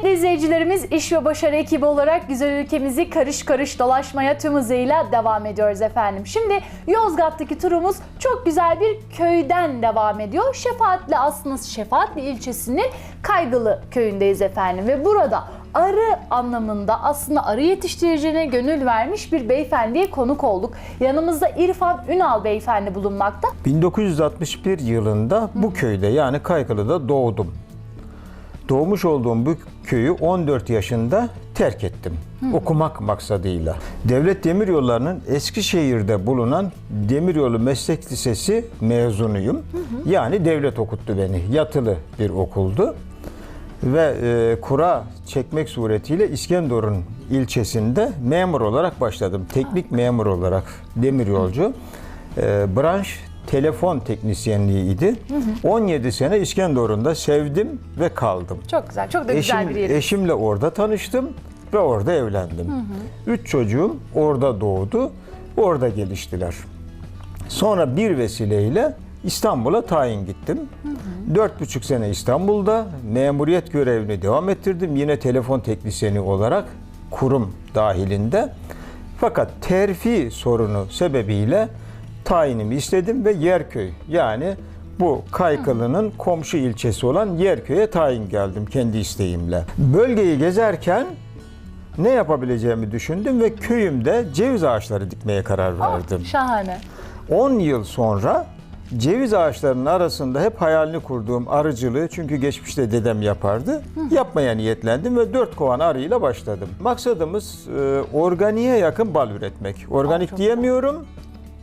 Kıymetli izleyicilerimiz iş ve başarı ekibi olarak güzel ülkemizi karış karış dolaşmaya tüm hızıyla devam ediyoruz efendim. Şimdi Yozgat'taki turumuz çok güzel bir köyden devam ediyor. Şefaatli aslında Şefaatli ilçesinin Kaygılı köyündeyiz efendim ve burada arı anlamında aslında arı yetiştiricine gönül vermiş bir beyefendiye konuk olduk. Yanımızda İrfan Ünal beyefendi bulunmakta. 1961 yılında bu köyde yani Kaykılı'da doğdum. Doğmuş olduğum bu köyü 14 yaşında terk ettim. Okumak maksadıyla. Devlet Demiryolları'nın Eskişehir'de bulunan Demiryolu Meslek Lisesi mezunuyum. Yani devlet okuttu beni. Yatılı bir okuldu. Ve e, kura çekmek suretiyle İskenderun ilçesinde memur olarak başladım. Teknik memur olarak demiryolcu. E, branş telefon teknisyenliğiydi. 17 sene İskenderun'da sevdim ve kaldım. Çok güzel, çok da güzel Eşim, bir yer. eşimle orada tanıştım ve orada evlendim. Üç çocuğum orada doğdu, orada geliştiler. Sonra bir vesileyle İstanbul'a tayin gittim. Dört buçuk sene İstanbul'da memuriyet görevini devam ettirdim. Yine telefon teknisyeni olarak kurum dahilinde. Fakat terfi sorunu sebebiyle tayinimi istedim ve Yerköy yani bu Kaykılı'nın komşu ilçesi olan Yerköy'e tayin geldim kendi isteğimle. Bölgeyi gezerken ne yapabileceğimi düşündüm ve köyümde ceviz ağaçları dikmeye karar verdim. Şahane. 10 yıl sonra ceviz ağaçlarının arasında hep hayalini kurduğum arıcılığı çünkü geçmişte dedem yapardı. Yapmaya niyetlendim ve 4 kovan arıyla başladım. Maksadımız e, organiğe yakın bal üretmek. Organik diyemiyorum.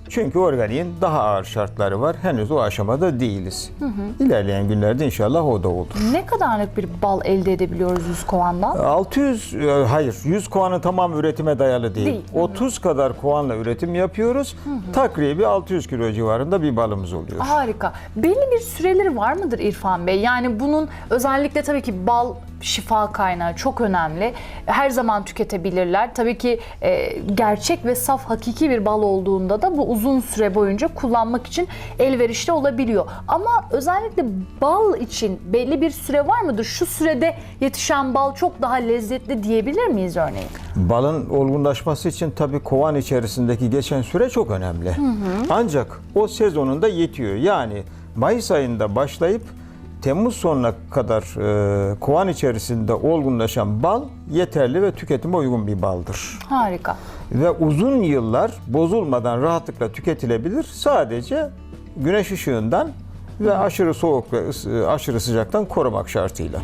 Çünkü organiğin daha ağır şartları var. Henüz o aşamada değiliz. İlerleyen günlerde inşallah o da olur. Ne kadarlık bir bal elde edebiliyoruz yüz kovandan? 600 e, hayır 100 kovanın tamam üretime dayalı değil. Değil. 30 kadar kovanla üretim yapıyoruz. Takribi 600 kilo civarında bir balımız oluyor. Harika. Belli bir süreleri var mıdır İrfan Bey? Yani bunun özellikle tabii ki bal şifa kaynağı çok önemli. Her zaman tüketebilirler. Tabii ki e, gerçek ve saf hakiki bir bal olduğunda da bu uzun süre boyunca kullanmak için elverişli olabiliyor. Ama özellikle bal için belli bir süre var mıdır? Şu sürede yetişen bal çok daha lezzetli diyebilir miyiz örneğin? Balın olgunlaşması için tabii kovan içerisindeki geçen süre çok önemli. Ancak o sezonunda yetiyor. Yani Mayıs ayında başlayıp Temmuz sonuna kadar e, kovan içerisinde olgunlaşan bal yeterli ve tüketime uygun bir baldır. Harika. Ve uzun yıllar bozulmadan rahatlıkla tüketilebilir. Sadece güneş ışığından ve aşırı soğuk ve aşırı sıcaktan korumak şartıyla.